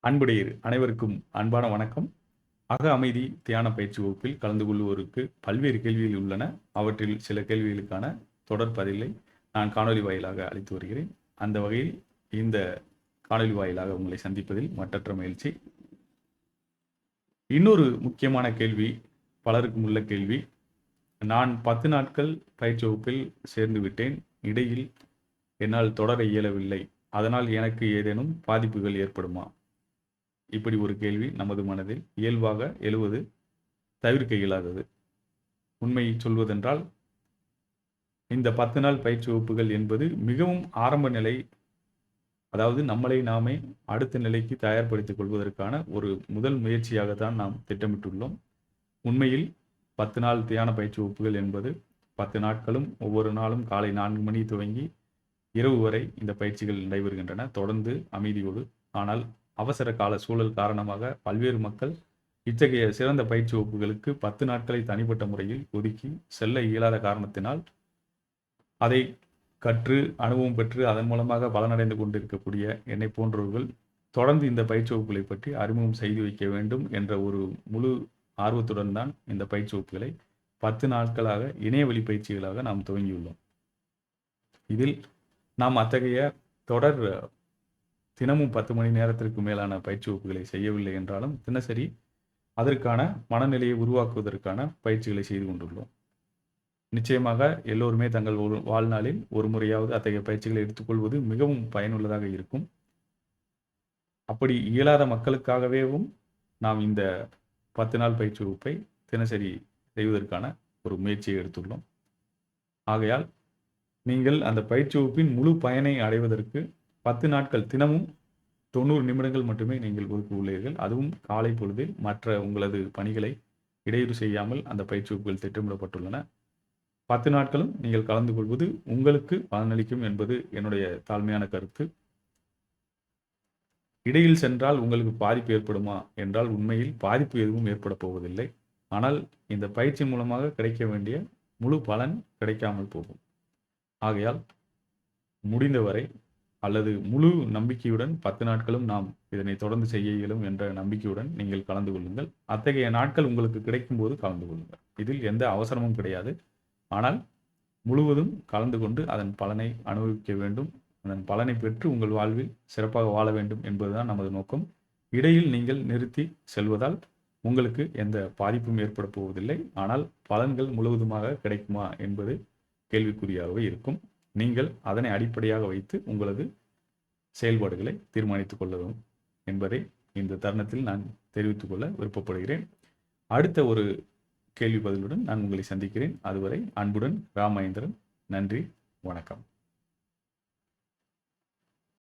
அன்புடையர் அனைவருக்கும் அன்பான வணக்கம். அக அமைதி தியான பயிற்சி வகுப்பில் கலந்து கொள்வோருக்கு பல்வேறு கேள்விகள் உள்ளன. அவற்றில் சில கேள்விகளுக்கான தொடர் பதிலை நான் காணொலி வாயிலாக அளித்து வருகிறேன். அந்த வகையில் இந்த காணொலி வாயிலாக உங்களை சந்திப்பதில் மற்றற்ற மகிழ்ச்சி. இன்னொரு முக்கியமான கேள்வி பலருக்கும் உள்ள கேள்வி. நான் பத்து நாட்கள் பயிற்சி வகுப்பில் சேர்ந்து விட்டேன். இடையில் என்னால் தொடர இயலவில்லை. அதனால் எனக்கு ஏதேனும் பாதிப்புகள் ஏற்படுமா? இப்படி ஒரு கேள்வி நமது மனதில் இயல்பாக எழுவது தவிர்க்க இயலாதது. உண்மையை சொல்வதென்றால் இந்த பத்து நாள் பயிற்சி வகுப்புகள் என்பது மிகவும் ஆரம்ப நிலை அதாவது நம்மளை நாமே அடுத்த நிலைக்கு தயார்படுத்திக் கொள்வதற்கான ஒரு முதல் முயற்சியாக தான் நாம் திட்டமிட்டுள்ளோம். உண்மையில் பத்து நாள் தியான பயிற்சி வகுப்புகள் என்பது பத்து நாட்களும் ஒவ்வொரு நாளும் காலை நான்கு மணி துவங்கி இரவு வரை இந்த பயிற்சிகள் நடைபெறுகின்றன. தொடர்ந்து அமைதியோடு ஆனால் அவசர கால சூழல் காரணமாக பல்வேறு மக்கள் இத்தகைய சிறந்த பயிற்சி வகுப்புகளுக்கு பத்து நாட்களை தனிப்பட்ட முறையில் ஒதுக்கி செல்ல இயலாத காரணத்தினால் அதை கற்று அனுபவம் பெற்று அதன் மூலமாக பலனடைந்து கொண்டிருக்கக்கூடிய என்னை போன்றவர்கள் தொடர்ந்து இந்த பயிற்சி வகுப்புகளை பற்றி அறிமுகம் செய்து வைக்க வேண்டும் என்ற ஒரு முழு ஆர்வத்துடன் தான் இந்த பயிற்சி வகுப்புகளை பத்து நாட்களாக இணையவழி பயிற்சிகளாக நாம் துவங்கியுள்ளோம். இதில் நாம் அத்தகைய தொடர் தினமும் பத்து மணி நேரத்திற்கு மேலான பயிற்சி வகுப்புகளை செய்யவில்லை என்றாலும் தினசரி அதற்கான மனநிலையை உருவாக்குவதற்கான பயிற்சிகளை செய்து கொண்டுள்ளோம். நிச்சயமாக எல்லோருமே தங்கள் ஒரு வாழ்நாளில் ஒரு முறையாவது அத்தகைய பயிற்சிகளை எடுத்துக்கொள்வது மிகவும் பயனுள்ளதாக இருக்கும். அப்படி இயலாத மக்களுக்காகவேவும் நாம் இந்த பத்து நாள் பயிற்சி வகுப்பை தினசரி செய்வதற்கான ஒரு முயற்சியை எடுத்துள்ளோம். ஆகையால் நீங்கள் அந்த பயிற்சி வகுப்பின் முழு பயனை அடைவதற்கு பத்து நாட்கள் தினமும் தொண்ணூறு நிமிடங்கள் மட்டுமே நீங்கள் ஒதுக்க உள்ளீர்கள். அதுவும் காலை பொழுதில் மற்ற உங்களது பணிகளை இடையூறு செய்யாமல் அந்த பயிற்சி வகுப்புகள் திட்டமிடப்பட்டுள்ளன. பத்து நாட்களும் நீங்கள் கலந்து கொள்வது உங்களுக்கு பலனளிக்கும் என்பது என்னுடைய தாழ்மையான கருத்து. இடையில் சென்றால் உங்களுக்கு பாதிப்பு ஏற்படுமா என்றால் உண்மையில் பாதிப்பு எதுவும் ஏற்பட போவதில்லை. ஆனால் இந்த பயிற்சி மூலமாக கிடைக்க வேண்டிய முழு பலன் கிடைக்காமல் போகும். ஆகையால் முடிந்தவரை அல்லது முழு நம்பிக்கையுடன் பத்து நாட்களும் நாம் இதனை தொடர்ந்து செய்ய இயலும் என்ற நம்பிக்கையுடன் நீங்கள் கலந்து கொள்ளுங்கள். அத்தகைய நாட்கள் உங்களுக்கு கிடைக்கும் போது கலந்து கொள்ளுங்கள். இதில் எந்த அவசரமும் கிடையாது. ஆனால் முழுவதும் கலந்து கொண்டு அதன் பலனை அனுபவிக்க வேண்டும். அதன் பலனை பெற்று உங்கள் வாழ்வில் சிறப்பாக வாழ வேண்டும் என்பதுதான் நமது நோக்கம். இடையில் நீங்கள் நிறுத்தி செல்வதால் உங்களுக்கு எந்த பாதிப்பும் ஏற்பட போவதில்லை. ஆனால் பலன்கள் முழுவதுமாக கிடைக்குமா என்பது கேள்விக்குறியாகவே இருக்கும். நீங்கள் அதனை அடிப்படையாக வைத்து உங்களது செயல்பாடுகளை தீர்மானித்துக் கொள்ளவும் என்பதை இந்த தருணத்தில் நான் தெரிவித்துக் கொள்ள விருப்பப்படுகிறேன். அடுத்த ஒரு கேள்வி பதிலுடன் நான் உங்களை சந்திக்கிறேன். அதுவரை அன்புடன் ராமேந்திரன். நன்றி. வணக்கம்.